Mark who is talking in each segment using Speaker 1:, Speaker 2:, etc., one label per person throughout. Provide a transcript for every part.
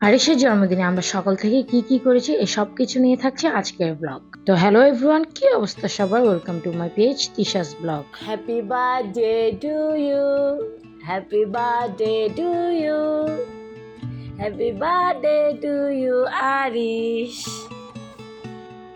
Speaker 1: আরিসের জন্মদিনে আমরা সকল থেকে কি কি করেছি এই সব কিছু নিয়ে থাকছে আজকের ব্লগ তো হ্যালো এভরিওয়ান কি অবস্থা সবার? Welcome to my page Tisha's blog
Speaker 2: happy birthday to you happy birthday to you happy birthday to you Arish.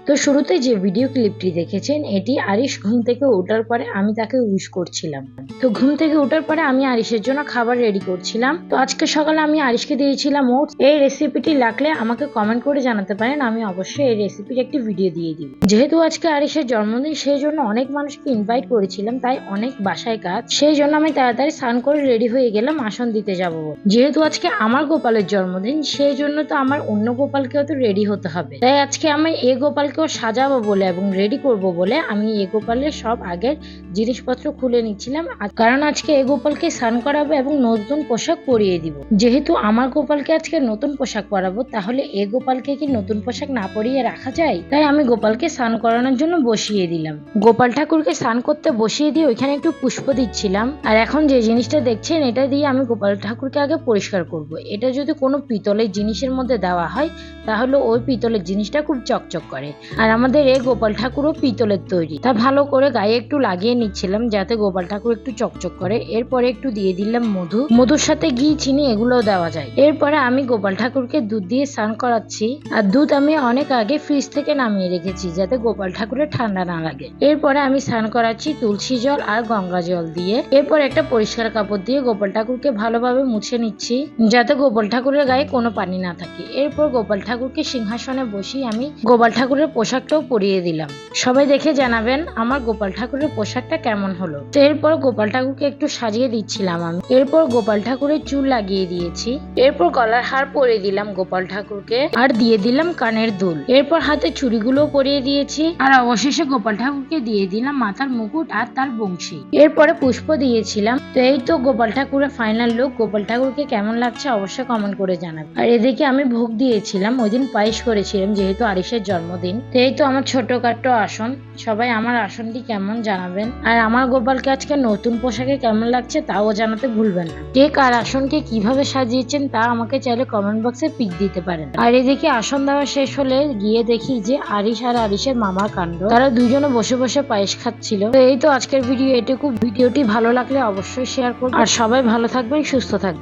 Speaker 1: তো শুরুতে যে ভিডিও ক্লিপটি দেখেছেন, এটি আরিশ ঘুম থেকে ওঠার পরে আমি তাকে উইশ করছিলাম। তো ঘুম থেকে ওঠার পরে আমি আরিশের জন্য খাবার রেডি করছিলাম। তো আজকে সকালে আমি আরিশকে দিয়েছিলাম ওটস। এই রেসিপিটি লাগলে আমাকে কমেন্ট করে জানাতে পারেন, আমি অবশ্যই এই রেসিপির একটি ভিডিও দিয়ে দিব। যেহেতু আজকে আরিশের জন্মদিন, সেই জন্য অনেক মানুষকে ইনভাইট করেছিলাম, তাই অনেক বাসায় কাজ। সেই জন্য আমি তাড়াতাড়ি স্নান করে রেডি হয়ে গেলাম, আসন দিতে যাব। যেহেতু আজকে আমার গোপালের জন্মদিন, সেই জন্য তো আমার অন্য গোপালকেও তো রেডি হতে হবে। তাই আজকে আমি এ গোপালকেও সাজাবো বলে এবং রেডি করব বলে আমি এ গোপালের সব আগের জিনিসপত্র খুলে নিচ্ছিলাম। কারণ আজকে এ গোপালকে স্নান করাবো এবং নতুন পোশাক পরিয়ে দিব। যেহেতু আমার গোপালকে আজকে নতুন পোশাক পরাবো, তাহলে এ গোপালকে কি নতুন পোশাক না পরিয়ে রাখা যায়? তাই আমি গোপালকে স্নান করানোর জন্য বসিয়ে দিলাম। গোপাল ঠাকুরকে স্নান করতে বসিয়ে দিয়ে ওইখানে একটু পুষ্প দিচ্ছিলাম। আর এখন যে জিনিসটা দেখছেন, এটা দিয়ে আমি গোপাল ঠাকুরকে আগে পরিষ্কার করব। এটা যদি কোনো পিতলের জিনিসের মধ্যে দেওয়া হয়, তাহলে ওই পিতলের জিনিসটা খুব চকচক করে। আর আমাদের এই গোপাল ঠাকুরও পিতলের তৈরি। তা ভালো করে গায়ে একটু লাগিয়ে নিচ্ছিলাম যাতে গোপাল ঠাকুর একটু চকচক করে। এরপরে একটু দিয়ে দিলাম মধু। মধুর সাথে ঘি, চিনি এগুলোও দেওয়া যায়। এরপরে আমি গোপাল ঠাকুরকে দুধ দিয়ে স্নান করাচ্ছি। আর দুধ আমি অনেক আগে ফ্রিজ থেকে নামিয়ে রেখেছি যাতে গোপাল ঠাকুরের ঠান্ডা না লাগে। এরপরে আমি স্নান করাচ্ছি তুলসী জল আর গঙ্গা জল দিয়ে। এরপর একটা পরিষ্কার কাপড় দিয়ে গোপাল ঠাকুরকে ভালোভাবে মুছে নিচ্ছি যাতে গোপাল ঠাকুরের গায়ে কোনো পানি না থাকে। এরপর গোপাল ঠাকুরকে সিংহাসনে বসিয়ে আমি গোপাল ঠাকুরের পোশাকটাও পরিয়ে দিলাম। সবাই দেখে জানাবেন আমার গোপাল ঠাকুরের পোশাকটা কেমন হলো। তো এরপর গোপাল ঠাকুরকে একটু সাজিয়ে দিচ্ছিলাম আমি। এরপর গোপাল ঠাকুরের চুল লাগিয়ে দিয়েছি। এরপর গলার হার পরিয়ে দিলাম গোপাল ঠাকুরকে। আর দিয়ে দিলাম কানের দুল। এরপর হাতে চুড়িগুলো পরিয়ে দিয়েছি। আর অবশেষে গোপাল ঠাকুরকে দিয়ে দিলাম মাথার মুকুট আর তার বংশী। এরপরে পুষ্প দিয়েছিলাম। তো এই তো গোপাল ঠাকুরের ফাইনাল লুক গোপাল ঠাকুরকে কেমন লাগছে অবশ্যই কমেন্ট করে জানাবেন। আর এদিকে আমি ভোগ দিয়েছিলাম। ওই দিন পায়েস করেছিলাম, যেহেতু আরিসের জন্মদিন। এই তো আমার ছোটখাটো আসন। সবাই আমার আসনটি কেমন জানাবেন? আর আমার গোপালকে আজকে নতুন পোশাকে কেমন লাগছে তাও জানাতে ভুলবেন না। কে কার আসনকে কীভাবে সাজিয়েছেন তা আমাকে চাইলে কমেন্ট বক্সে পিক দিতে পারেন। আর এদিকে আসন দেওয়া শেষ হলে গিয়ে দেখি যে আরিশ আর আরিশের মামার কাণ্ড। তারা দুজনে বসে বসে পায়েস খাচ্ছিল। এই তো আজকের ভিডিও, এটুকু। ভিডিওটি ভালো লাগলে অবশ্যই শেয়ার করুন আর সবাই ভালো থাকবেন, সুস্থ থাকবেন।